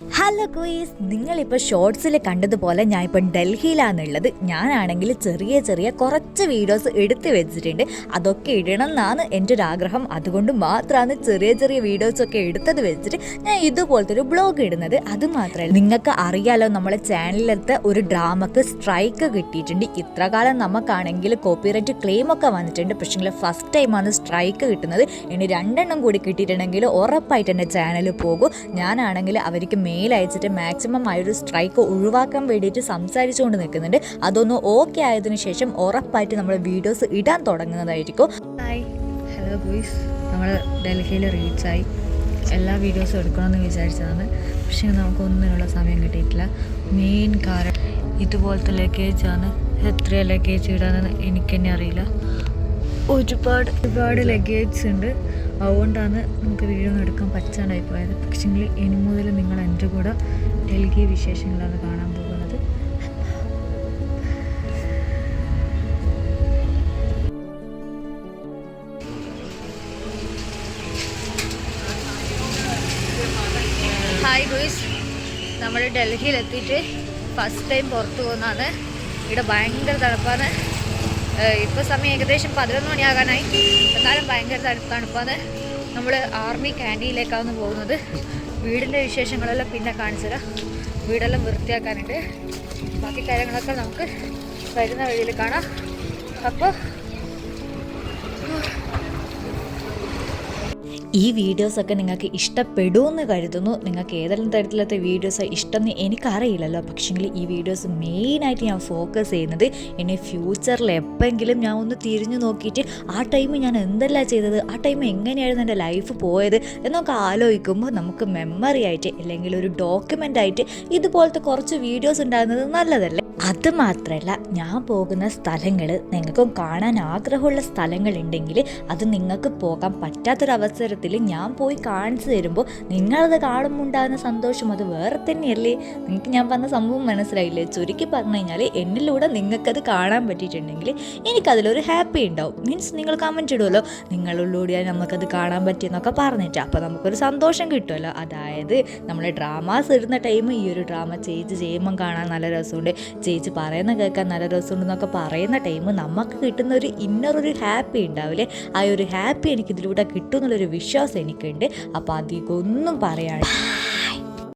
Hello quiz നിങ്ങളിപ്പോൾ ഷോർട്സിൽ കണ്ടതുപോലെ ഞാൻ ഇപ്പം ഡൽഹിയിലാണുള്ളത്. ഞാനാണെങ്കിൽ ചെറിയ ചെറിയ കുറച്ച് വീഡിയോസ് എടുത്ത് വെച്ചിട്ടുണ്ട്. അതൊക്കെ ഇടണം എന്നാണ് എന്റെ ഒരു ആഗ്രഹം അതുകൊണ്ട് മാത്രമാണ് ചെറിയ ചെറിയ വീഡിയോസൊക്കെ എടുത്തത് വെച്ചിട്ട് ഞാൻ ഇതുപോലത്തെ ഒരു ബ്ലോഗ് ഇടുന്നത്. അത് മാത്രമല്ല നിങ്ങൾക്ക് അറിയാലോ നമ്മളെ ചാനലിലത്തെ ഒരു ഡ്രാമക്ക് സ്ട്രൈക്ക് കിട്ടിയിട്ടുണ്ട്. ഇത്ര കാലം നമുക്കാണെങ്കിൽ കോപ്പിറൈറ്റ് ക്ലെയിം ഒക്കെ വന്നിട്ടുണ്ട്. പക്ഷേ ഫസ്റ്റ് ടൈമാണ് സ്ട്രൈക്ക് കിട്ടുന്നത്. ഇനി രണ്ടെണ്ണം കൂടി കിട്ടിയിട്ടുണ്ടെങ്കിൽ ഉറപ്പായിട്ട് എന്റെ ചാനൽ പോകും. ഞാനാണെങ്കിൽ അവർക്ക് മെയിൽ അയച്ചിട്ട് മാക്സിമം ആ ഒരു സ്ട്രൈക്ക് ഒഴിവാക്കാൻ വേണ്ടിയിട്ട് സംസാരിച്ചുകൊണ്ട് നിൽക്കുന്നുണ്ട്. അതൊന്ന് ഓക്കെ ആയതിനു ശേഷം ഉറപ്പായിട്ട് നമ്മൾ വീഡിയോസ് ഇടാൻ തുടങ്ങുന്നതായിരിക്കും. ഹായ് ഹലോ ഗുയിസ് നമ്മൾ ഡൽഹിയിൽ ആയി. എല്ലാ വീഡിയോസും എടുക്കണമെന്ന് വിചാരിച്ചതാണ്. പക്ഷേ നമുക്കൊന്നിനുള്ള സമയം കിട്ടിയിട്ടില്ല. മെയിൻ കാരണം ഇതുപോലത്തെ ലഗേജാണ് എത്ര ലഗേജ് ഇടാനെന്ന് എനിക്ക് തന്നെ അറിയില്ല. ഒരുപാട് ഒരുപാട് ലഗേജ്സ് ഉണ്ട്. അതുകൊണ്ടാണ് നമുക്ക് വീഡിയോ ഒന്നും എടുക്കാൻ പറ്റാണ്ടായി പോയത് പക്ഷേങ്കിൽ ഇനി മുതൽ നിങ്ങൾ എന്റെ കൂടെ ഡൽഹി വിശേഷങ്ങളാണ് കാണാൻ പോകുന്നത്. ഹായ് ഗുയിസ് നമ്മൾ ഡൽഹിയിൽ എത്തിയിട്ട് ഫസ്റ്റ് ടൈം പുറത്തു പോകുന്നതാണ്. ഇവിടെ ഭയങ്കര തണുപ്പാണ്. ഇപ്പോൾ സമയം ഏകദേശം പതിനൊന്ന് മണിയാകാനായി. എന്നാലും ഭയങ്കര തണു- തണുപ്പാണ് നമ്മൾ ആർമി ക്യാന്റീനിലേക്കാണ് പോകുന്നത്. വീടിന്റെ വിശേഷങ്ങളെല്ലാം പിന്നെ കാണിച്ചു തരാം. വീടെല്ലാം വൃത്തിയാക്കാനുണ്ട്. ബാക്കി കാര്യങ്ങളൊക്കെ നമുക്ക് വരുന്ന വഴിയിൽ കാണാം. അപ്പോൾ ഈ വീഡിയോസൊക്കെ നിങ്ങൾക്ക് ഇഷ്ടപ്പെടുമെന്ന് കരുതുന്നു. നിങ്ങൾക്ക് ഏതെല്ലാം തരത്തിലത്തെ വീഡിയോസ് ഇഷ്ടമെന്ന് എനിക്കറിയില്ലല്ലോ. പക്ഷേങ്കിൽ ഈ വീഡിയോസ് മെയിനായിട്ട് ഞാൻ ഫോക്കസ് ചെയ്യുന്നത് ഇനി ഫ്യൂച്ചറിൽ എപ്പോഴെങ്കിലും ഞാൻ ഒന്ന് തിരിഞ്ഞു നോക്കിയിട്ട് ആ ടൈം ഞാൻ എന്തെല്ലാം ചെയ്തത് ആ ടൈം എങ്ങനെയായിരുന്നു എന്റെ ലൈഫ് പോയത് എന്നൊക്കെ ആലോചിക്കുമ്പോൾ നമുക്ക് മെമ്മറി ആയിട്ട് അല്ലെങ്കിൽ ഒരു ഡോക്യുമെന്റ് ആയിട്ട് ഇതുപോലത്തെ കുറച്ച് വീഡിയോസ് ഉണ്ടാകുന്നത് നല്ലതല്ലേ? അത് മാത്രമല്ല ഞാൻ പോകുന്ന സ്ഥലങ്ങൾ നിങ്ങൾക്കും കാണാൻ ആഗ്രഹമുള്ള സ്ഥലങ്ങളുണ്ടെങ്കിൽ അത് നിങ്ങൾക്ക് പോകാൻ പറ്റാത്തൊരവസരത്തിൽ ഞാൻ പോയി കാണിച്ചു തരുമ്പോൾ നിങ്ങളത് കാണുമ്പോൾ ഉണ്ടാകുന്ന സന്തോഷം അത് വേറെ തന്നെയല്ലേ? നിങ്ങൾക്ക് ഞാൻ പറഞ്ഞ സംഭവം മനസ്സിലായില്ലേ? ചുരുക്കി പറഞ്ഞു കഴിഞ്ഞാൽ എന്നിലൂടെ നിങ്ങൾക്കത് കാണാൻ പറ്റിയിട്ടുണ്ടെങ്കിൽ എനിക്കതിലൊരു ഹാപ്പി ഉണ്ടാവും. മീൻസ് നിങ്ങൾ കമന്റ് ഇടുമല്ലോ നിങ്ങളിലൂടെ നമുക്കത് കാണാൻ പറ്റിയെന്നൊക്കെ പറഞ്ഞിട്ട് അപ്പോൾ നമുക്കൊരു സന്തോഷം കിട്ടുമല്ലോ അതായത് നമ്മൾ ഡ്രാമാസ് ഇടുന്ന ടൈം ഈ ഒരു ഡ്രാമ ചേച്ചി ചെയ്യുമ്പം കാണാൻ നല്ല രസമുണ്ട് ചേച്ചി പറയുന്ന കേൾക്കാൻ നല്ല രസമുണ്ടെന്നൊക്കെ പറയുന്ന ടൈം നമുക്ക് കിട്ടുന്ന ഒരു ഇന്നർ ഒരു ഹാപ്പി ഉണ്ടാവില്ലേ? ആ ഒരു ഹാപ്പി എനിക്കിതിലൂടെ കിട്ടും എന്നുള്ളൊരു വിശ്വാസം എനിക്കുണ്ട്. അപ്പോൾ അധികമൊന്നും പറയാണ്ട്